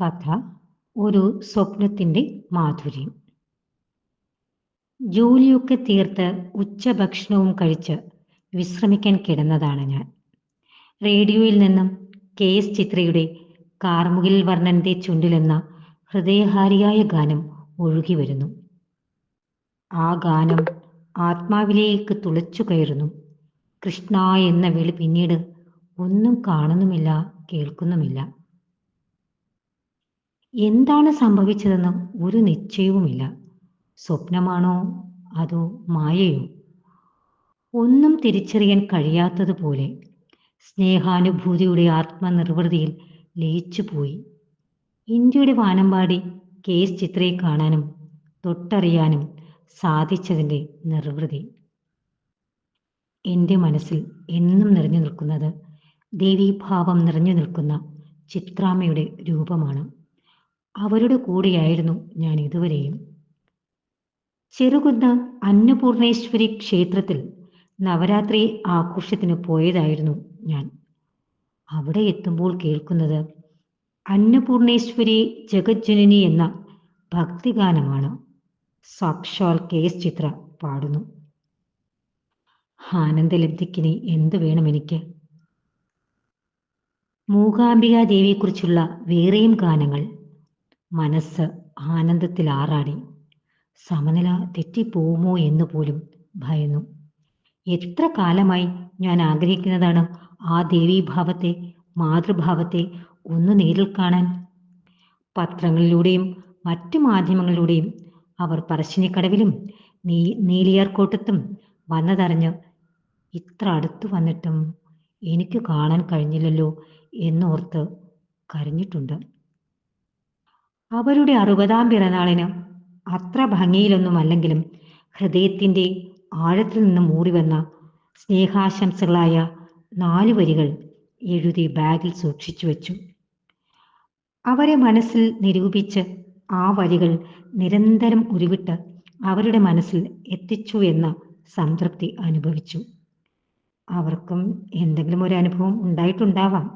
കഥ ഒരു സ്വപ്നത്തിന്റെ മാധുര്യം. ജോലിയൊക്കെ തീർത്ത് ഉച്ചഭക്ഷണവും കഴിച്ച് വിശ്രമിക്കാൻ കിടന്നതാണ് ഞാൻ. റേഡിയോയിൽ നിന്നും കെ എസ് ചിത്രയുടെ കാർമുകിൽ വർണന്റെ ചുണ്ടിലെന്ന ഹൃദയഹാരിയായ ഗാനം ഒഴുകി വരുന്നു. ആ ഗാനം ആത്മാവിലേക്ക് തുളച്ചു കയറുന്നു. കൃഷ്ണ എന്ന വിളി പിന്നീട് ഒന്നും കാണുന്നുമില്ല കേൾക്കുന്നുമില്ല. എന്താണ് സംഭവിച്ചതെന്ന് ഒരു നിശ്ചയവുമില്ല. സ്വപ്നമാണോ അതോ മായയോ? ഒന്നും തിരിച്ചറിയാൻ കഴിയാത്തതുപോലെ സ്നേഹാനുഭൂതിയുടെ ആത്മനിർവൃതിയിൽ ലയിച്ചുപോയി. ഇന്ത്യയുടെ വാനമ്പാടി കേസ് ചിത്രയെ കാണാനും തൊട്ടറിയാനും സാധിച്ചതിന്റെ നിർവൃതി. എന്റെ മനസ്സിൽ എന്നും നിറഞ്ഞു നിൽക്കുന്നത് ദേവീഭാവം നിറഞ്ഞു നിൽക്കുന്ന ചിത്രാമ്മയുടെ രൂപമാണ്. അവരുടെ കൂടെയായിരുന്നു ഞാൻ ഇതുവരെയും. ചെറുകുന്ന അന്നപൂർണേശ്വരി ക്ഷേത്രത്തിൽ നവരാത്രി ആഘോഷത്തിന് പോയതായിരുന്നു ഞാൻ. അവിടെ എത്തുമ്പോൾ കേൾക്കുന്നത് അന്നപൂർണേശ്വരി ജഗജ്ജനനി എന്ന ഭക്തിഗാനമാണ്. സാക്ഷാൽ കെ എസ് ചിത്ര പാടുന്നു. ആനന്ദലബ്ധിക്കിനി എന്ത് വേണം എനിക്ക്? മൂകാംബികാ ദേവിയെക്കുറിച്ചുള്ള വേറെയും ഗാനങ്ങൾ മനസ്സ് ആനന്ദത്തിൽ ആറാടി സമനില തെറ്റിപ്പോവുമോ എന്ന് പോലും ഭയന്നു. എത്ര കാലമായി ഞാൻ ആഗ്രഹിക്കുന്നതാണ് ആ ദേവീഭാവത്തെ മാതൃഭാവത്തെ ഒന്ന് നേരിൽ കാണാൻ. പത്രങ്ങളിലൂടെയും മറ്റു മാധ്യമങ്ങളിലൂടെയും അവർ പറശ്ശിനിക്കടവിലും നീ നീലിയാർക്കോട്ടത്തും വന്നതറിഞ്ഞ് ഇത്ര അടുത്ത് വന്നിട്ടും എനിക്ക് കാണാൻ കഴിഞ്ഞില്ലല്ലോ എന്നോർത്ത് കരഞ്ഞിട്ടുണ്ട്. അവരുടെ അറുപതാം പിറന്നാളിന് അത്ര ഭംഗിയിലൊന്നുമല്ലെങ്കിലും ഹൃദയത്തിന്റെ ആഴത്തിൽ നിന്ന് മൂറി വന്ന സ്നേഹാശംസകളായ നാല് വരികൾ എഴുതി ബാഗിൽ സൂക്ഷിച്ചു വച്ചു. അവരെ മനസ്സിൽ നിരൂപിച്ച് ആ വരികൾ നിരന്തരം ഉരുവിട്ട് അവരുടെ മനസ്സിൽ എത്തിച്ചു എന്ന സംതൃപ്തി അനുഭവിച്ചു. അവർക്കും എന്തെങ്കിലും ഒരു അനുഭവം ഉണ്ടായിട്ടുണ്ടാവാം.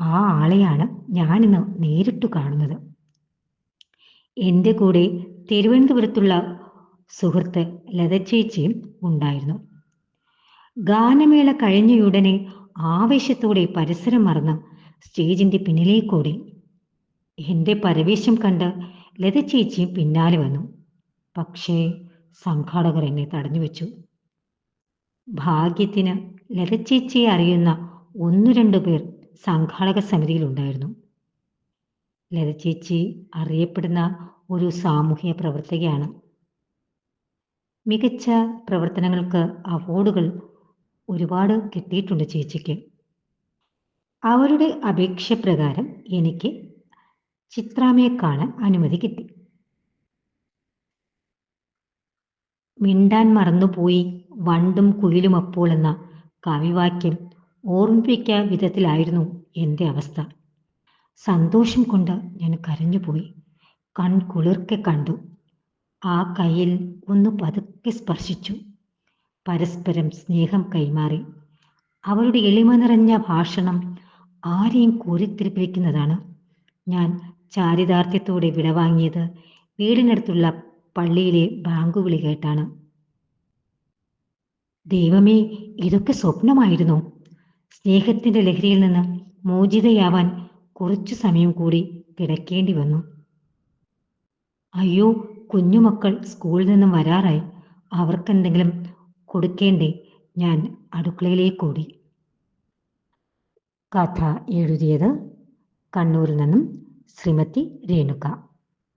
ആ ആളെയാണ് ഞാനിന്ന് നേരിട്ട് കാണുന്നത്. എന്റെ കൂടെ തിരുവനന്തപുരത്തുള്ള സുഹൃത്ത് ലത ചേച്ചിയും ഉണ്ടായിരുന്നു. ഗാനമേള കഴിഞ്ഞയുടനെ ആവേശത്തോടെ പരിസരം മറന്ന് സ്റ്റേജിന്റെ പിന്നിലേക്കോടി. എന്റെ പരവേശം കണ്ട് ലത ചേച്ചിയും പിന്നാലെ വന്നു. പക്ഷേ സംഘാടകർ എന്നെ തടഞ്ഞു വെച്ചു. ഭാഗ്യത്തിന് ലത ചേച്ചിയെ അറിയുന്ന ഒന്നു രണ്ടു പേർ സംഘാടക സമിതിയിലുണ്ടായിരുന്നു ലത ചേച്ചി അറിയപ്പെടുന്ന ഒരു സാമൂഹ്യ പ്രവർത്തകയാണ്. മികച്ച പ്രവർത്തനങ്ങൾക്ക് അവാർഡുകൾ ഒരുപാട് കിട്ടിയിട്ടുണ്ട് ചേച്ചിക്ക്. അവരുടെ അപേക്ഷ പ്രകാരം എനിക്ക് ചിത്രാമയെ കാണാൻ അനുമതി കിട്ടി. മിണ്ടാൻ മറന്നുപോയി വണ്ടും കുയിലും അപ്പോൾ എന്ന കവിവാക്യം ഓർമ്മിപ്പിക്ക വിധത്തിലായിരുന്നു എന്റെ അവസ്ഥ. സന്തോഷം കൊണ്ട് ഞാൻ കരഞ്ഞുപോയി. കൺകുളിർക്കെ കണ്ടു. ആ കയ്യിൽ ഒന്ന് പതുക്കെ സ്പർശിച്ചു. പരസ്പരം സ്നേഹം കൈമാറി. അവരുടെ എളിമ നിറഞ്ഞ ഭാഷണം ആരെയും കോരിത്തിരിപ്പിക്കുന്നതാണ്. ഞാൻ ചാരിതാർത്ഥ്യത്തോടെ വിടവാങ്ങിയത് വീടിനടുത്തുള്ള പള്ളിയിലെ ബാങ്കുവിളി കേട്ടാണ്. ദൈവമേ ഇതൊക്കെ സ്വപ്നമായിരുന്നു? സ്നേഹത്തിന്റെ ലഹരിയിൽ നിന്ന് മോചിതയാവാൻ കുറച്ചു സമയം കൂടി കിടക്കേണ്ടി വന്നു. അയ്യോ കുഞ്ഞുമക്കൾ സ്കൂളിൽ നിന്നും വരാറായി. അവർക്കെന്തെങ്കിലും കൊടുക്കേണ്ടേ? ഞാൻ അടുക്കളയിലേക്ക് ഓടി. കഥ എഴുതിയത് കണ്ണൂരിൽ നിന്നും ശ്രീമതി രേണുക.